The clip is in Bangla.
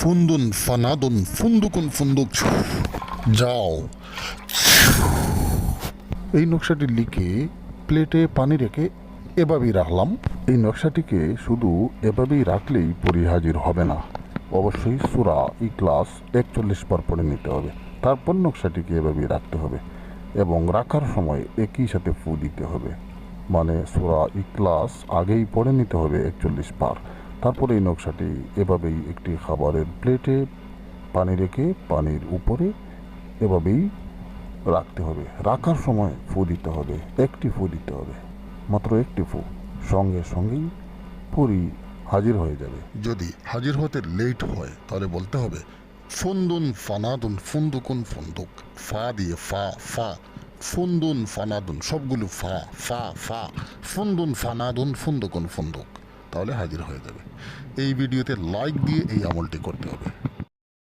ফুন্দুন ফানাদুন, ফুন্দুকুন ফুন্দুক যাও এই নকশাটি লিখে প্লেটে পানি রেখে এভাবেই রাখলাম। এই নকশাটিকে শুধু এভাবেই রাখলেই পরি হাজির হবে না। অবশ্যই সুরা ই ক্লাস একচল্লিশ বার পড়ে নিতে হবে। তারপর নকশাটিকে এভাবেই রাখতে হবে এবং রাখার সময় একই সাথে ফু দিতে হবে। মানে সুরা ই ক্লাস আগেই পড়ে নিতে হবে একচল্লিশ বার। তারপরে এই নকশাটি এভাবেই একটি খাবারের প্লেটে পানি রেখে পানির উপরে এভাবেই রাখতে হবে। রাখার সময় ফু দিতে হবে, একটি ফু দিতে হবে, মাত্র একটি ফু। সঙ্গে সঙ্গেই পুরি হাজির হয়ে যাবে। যদি হাজির হতে লেট হয়, তাহলে বলতে হবে, ফুন্দুন ফানাদুন ফুন্দুকুন ফুন্দুক, ফা দিয়ে ফা ফা। ফুন্দুন ফানাদুন, সবগুলো ফা ফা ফা। ফুন্দুন ফানাদুন ফুন্দুকুন ফুন্দুক। তাহলে হাজির হয়ে যাবে। এই ভিডিওতে লাইক দিয়ে এই আমলটি করতে হবে।